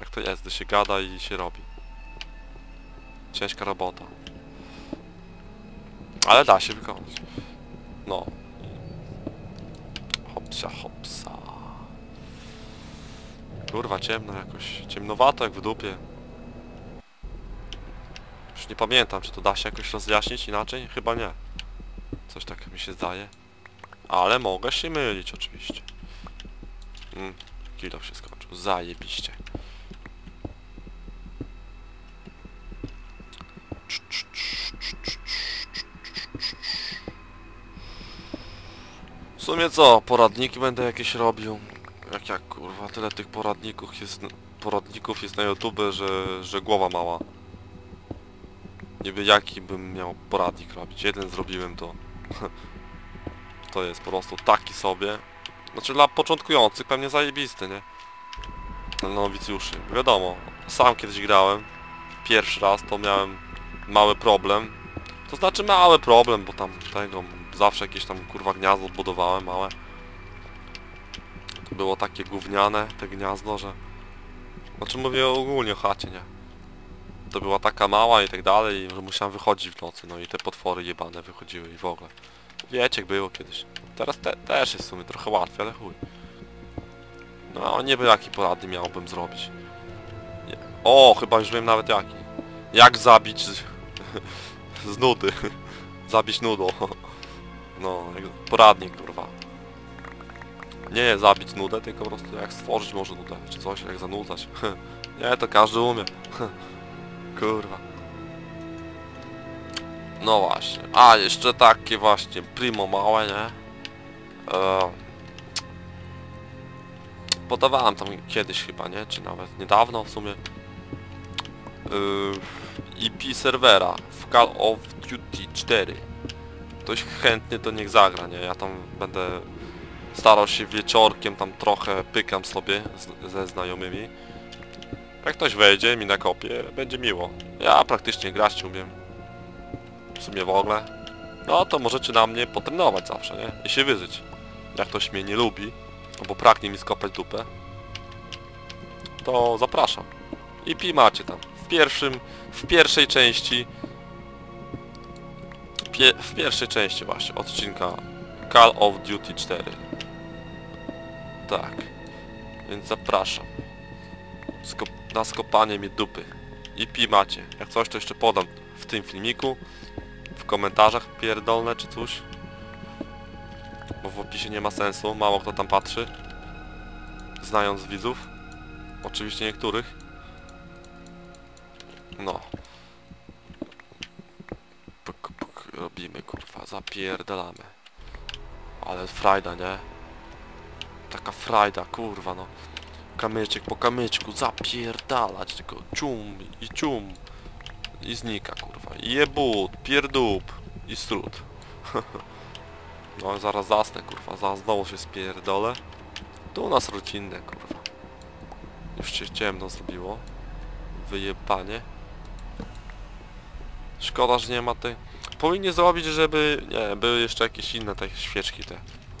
Tak to jest, gdy się gada i się robi. Ciężka robota. Ale da się wykonać. No. Hopsia, hopsa. Kurwa, ciemno jakoś. Ciemnowato jak w dupie. Już nie pamiętam, czy to da się jakoś rozjaśnić inaczej? Chyba nie. Coś tak mi się zdaje. Ale mogę się mylić oczywiście. Mm, kilo się skończył. Zajebiście. W sumie co, poradniki będę jakieś robił. Jak jak kurwa, tyle tych poradników jest, poradników jest na YouTube, że, że głowa mała. Niby jaki bym miał poradnik robić. Jeden zrobiłem to. to jest po prostu taki sobie. Znaczy dla początkujących pewnie zajebisty, nie? Dla nowicjuszy. Wiadomo, sam kiedyś grałem. Pierwszy raz to miałem mały problem. To znaczy mały problem, bo tam tego zawsze jakieś tam kurwa gniazdo odbudowałem małe. To było takie gówniane, te gniazdo, że... Znaczy mówię ogólnie o chacie, nie? To była taka mała i tak dalej, że musiałem wychodzić w nocy, no i te potwory jebane wychodziły i w ogóle. Wiecie jak było kiedyś. Teraz te, też jest w sumie trochę łatwiej, ale chuj. No a niby jaki poradny miałbym zrobić. Nie. O, chyba już wiem nawet jaki. Jak zabić z, z nudy. zabić nudą. No, poradnik kurwa. Nie zabić nudę, tylko po prostu jak stworzyć może nudę, czy coś, jak zanudzać. Nie, to każdy umie. Kurwa. No właśnie. A, jeszcze takie właśnie primo małe, nie? E, podawałem tam kiedyś chyba, nie? Czy nawet niedawno w sumie. Yy, IP serwera w Call of Duty 4. Ktoś chętny to niech zagra, nie? Ja tam będę starał się wieczorkiem tam trochę pykam sobie z, ze znajomymi. Jak ktoś wejdzie mi na kopię, będzie miło. Ja praktycznie grać umiem. W sumie w ogóle. No to możecie na mnie potrenować zawsze, nie? I się wyżyć. Jak ktoś mnie nie lubi, albo pragnie mi skopać dupę, to zapraszam. I pi macie tam. W pierwszym, w pierwszej części pie, w pierwszej części właśnie odcinka Call of Duty 4. Tak. Więc zapraszam. Na skopanie mi dupy. I pi macie. Jak coś to jeszcze podam w tym filmiku. W komentarzach pierdolne czy coś. Bo w opisie nie ma sensu. Mało kto tam patrzy. Znając widzów. Oczywiście niektórych. No. Zapierdalamy. Ale frajda, nie? Taka frajda, kurwa no. Kamyczek po kamyczku, zapierdalać tylko cium i cium. I znika kurwa. I jebut, pierdup i strut. no zaraz zasnę kurwa, zaraz znowu się spierdolę. Tu u nas rodzinne kurwa. Już się ciemno zrobiło. Wyjebanie. Szkoda, że nie ma tej... Powinni zrobić, żeby... Nie, były jeszcze jakieś inne te świeczki te.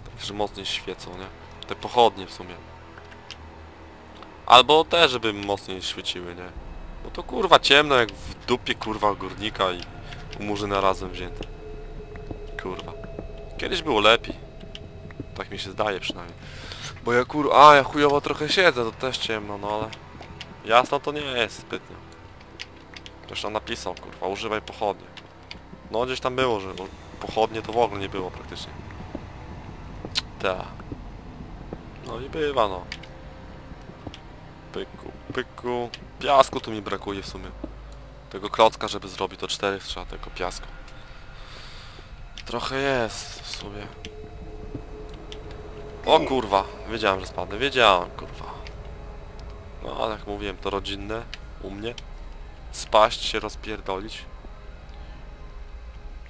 Tak, że mocniej świecą, nie? Te pochodnie w sumie. Albo te, żeby mocniej świeciły, nie? Bo to kurwa ciemno jak w dupie kurwa górnika i u murzyna razem wzięte. Kurwa. Kiedyś było lepiej. Tak mi się zdaje przynajmniej. Bo ja kur... A, ja chujowo trochę siedzę, to też ciemno, no ale... Jasno to nie jest zbytnio. Tam napisał, kurwa, używaj pochodnie. No gdzieś tam było, że pochodnie to w ogóle nie było praktycznie. Ta. No i bywa no. Pyku, pyku. Piasku tu mi brakuje w sumie. Tego klocka, żeby zrobić to cztery trzeba tego piasku. Trochę jest w sumie. O kurwa, wiedziałem, że spadnę, wiedziałem, kurwa. No, ale jak mówiłem, to rodzinne u mnie. Spaść się, rozpierdolić.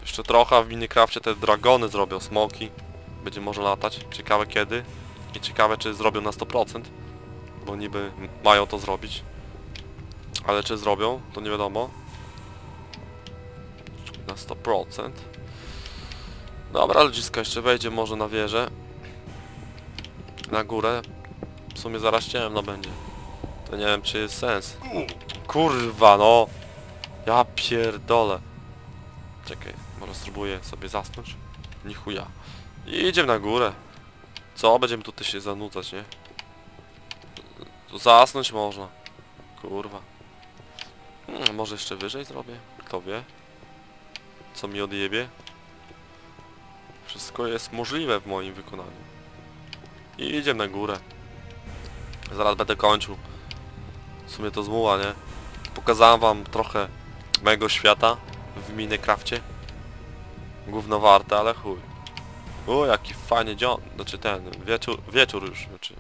Jeszcze trochę w Minecrafcie te dragony zrobią, smoki. Będzie może latać. Ciekawe kiedy. I ciekawe czy zrobią na 100%. Bo niby mają to zrobić. Ale czy zrobią, to nie wiadomo. Na 100%. Dobra, ludziska, jeszcze wejdzie może na wieżę. Na górę. W sumie zaraz ciemno będzie. To nie wiem czy jest sens. Kurwa no! Ja pierdolę. Czekaj, może spróbuję sobie zasnąć? Ni chuja. I idziemy na górę. Co? Będziemy tutaj się zanudzać, nie? Tu zasnąć można. Kurwa. Hmm, może jeszcze wyżej zrobię? Kto wie? Co mi odjebie? Wszystko jest możliwe w moim wykonaniu. I idziemy na górę. Zaraz będę kończył. W sumie to zmuła, nie? Pokazałem wam trochę mego świata w Minecrafcie. Gówno warte, ale chuj. O, jaki fajny dzień, znaczy ten, wieczór, wieczór już, znaczy...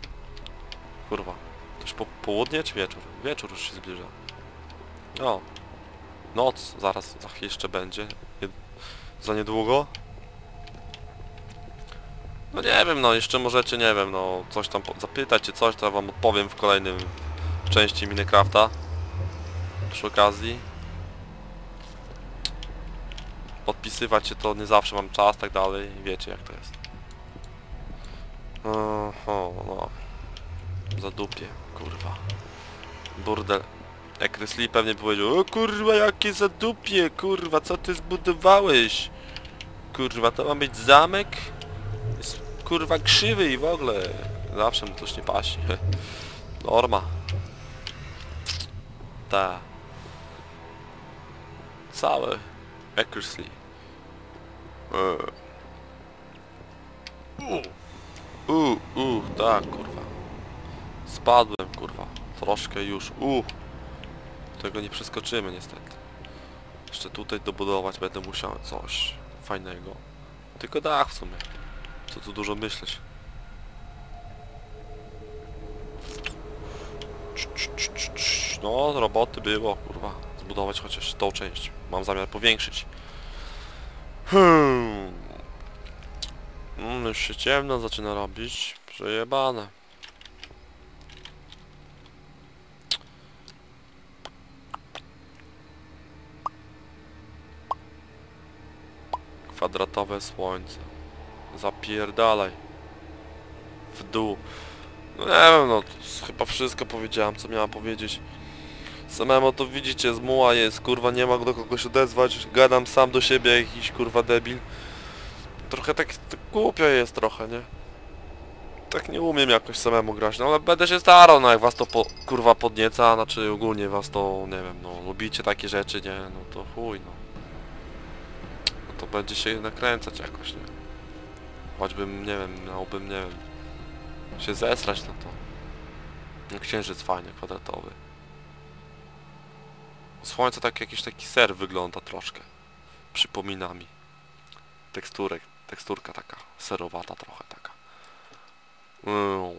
Kurwa. To już po, południe czy wieczór? Wieczór już się zbliża. O. Noc, zaraz, za chwilę jeszcze będzie. Za niedługo. No nie wiem, no jeszcze możecie, nie wiem, no coś tam zapytać czy coś, to ja wam odpowiem w kolejnym części Minecrafta. Przy okazji. Podpisywać się to nie zawsze mam czas, tak dalej, wiecie jak to jest. Oho, no. Za dupie, kurwa. Burdel. Jak pewnie powiedział, o kurwa jakie za dupie, kurwa, co ty zbudowałeś? Kurwa, to ma być zamek? Jest kurwa krzywy i w ogóle. Zawsze mu coś nie pasi. Norma. Ta. Całe. Eckersley. U, u, tak, kurwa. Spadłem, kurwa. Troszkę już. U. Tego nie przeskoczymy niestety. Jeszcze tutaj dobudować będę musiał coś fajnego. Tylko dach w sumie. Co tu dużo myśleć. No, roboty było, kurwa. Zbudować chociaż tą część. Mam zamiar powiększyć. Hmm. Mm, już się ciemno zaczyna robić. Przejebane. Kwadratowe słońce. Zapierdalaj. W dół. No nie wiem, no chyba wszystko powiedziałem, co miałem powiedzieć. Samemu to widzicie, zmuła jest, kurwa, nie ma do kogo się odezwać, gadam sam do siebie, jakiś kurwa debil. Trochę tak, tak głupio jest trochę, nie? Tak nie umiem jakoś samemu grać, no ale będę się starał, no jak was to po, kurwa podnieca, znaczy ogólnie was to, nie wiem, no lubicie takie rzeczy, nie? No to chuj, no. No to będzie się nakręcać jakoś, nie? Choćbym, nie wiem, miałbym, nie wiem, się zesrać na to. No księżyc fajny, kwadratowy. Słońce tak jakiś taki ser wygląda troszkę. Przypomina mi. Teksturek, teksturka taka serowata trochę taka. Mm.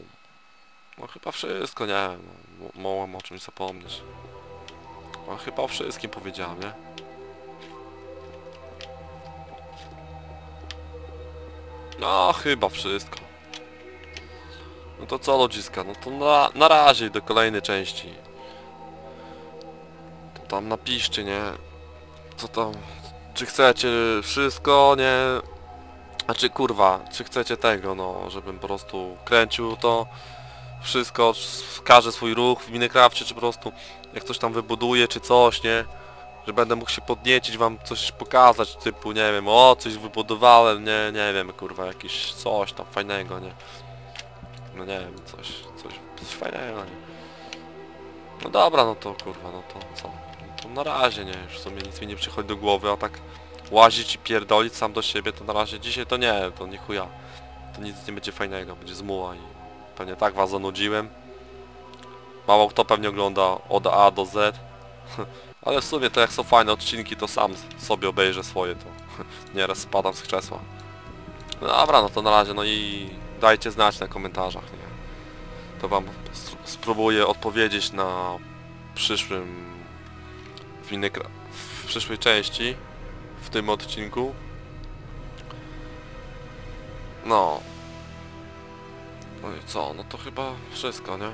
No chyba wszystko, nie wiem. No, mogłem o czymś zapomnieć. No chyba o wszystkim powiedziałem, nie? No chyba wszystko. No to co ludziska, no to na, na razie do kolejnej części. Tam napiszcie, nie? Co tam... Czy chcecie wszystko, nie? A czy kurwa, czy chcecie tego, no, żebym po prostu kręcił to wszystko, wskażę swój ruch w Minecrafcie, czy po prostu jak coś tam wybuduję, czy coś, nie? Że będę mógł się podniecić, wam coś pokazać, typu, nie wiem, o, coś wybudowałem, nie, nie wiem, kurwa, jakieś coś tam fajnego, nie? No nie wiem, coś, coś, coś fajnego, nie? No dobra, no to kurwa, no to co? No to na razie, nie, już w sumie nic mi nie przychodzi do głowy, a tak łazić i pierdolić sam do siebie, to na razie dzisiaj to nie, to nie chuja. To nic nie będzie fajnego, będzie zmuła i pewnie tak was zanudziłem. Mało kto pewnie ogląda od A do Z. Ale w sumie to jak są fajne odcinki, to sam sobie obejrzę swoje, to nieraz spadam z krzesła. No dobra, no to na razie, no i dajcie znać na komentarzach, nie? To wam spróbuję odpowiedzieć na przyszłym w, Minecra- w przyszłej części w tym odcinku. No. No i co? No to chyba wszystko, nie?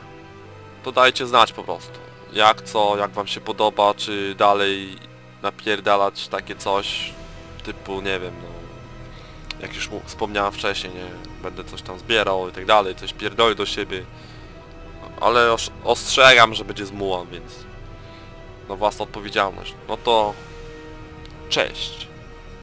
To dajcie znać po prostu. Jak co, jak wam się podoba, czy dalej napierdalać takie coś typu, nie wiem, no jak już wspomniałem wcześniej, nie, będę coś tam zbierał i tak dalej, coś pierdoli do siebie. Ale os ostrzegam, że będzie zmułan, więc... Na własną odpowiedzialność. No to... Cześć.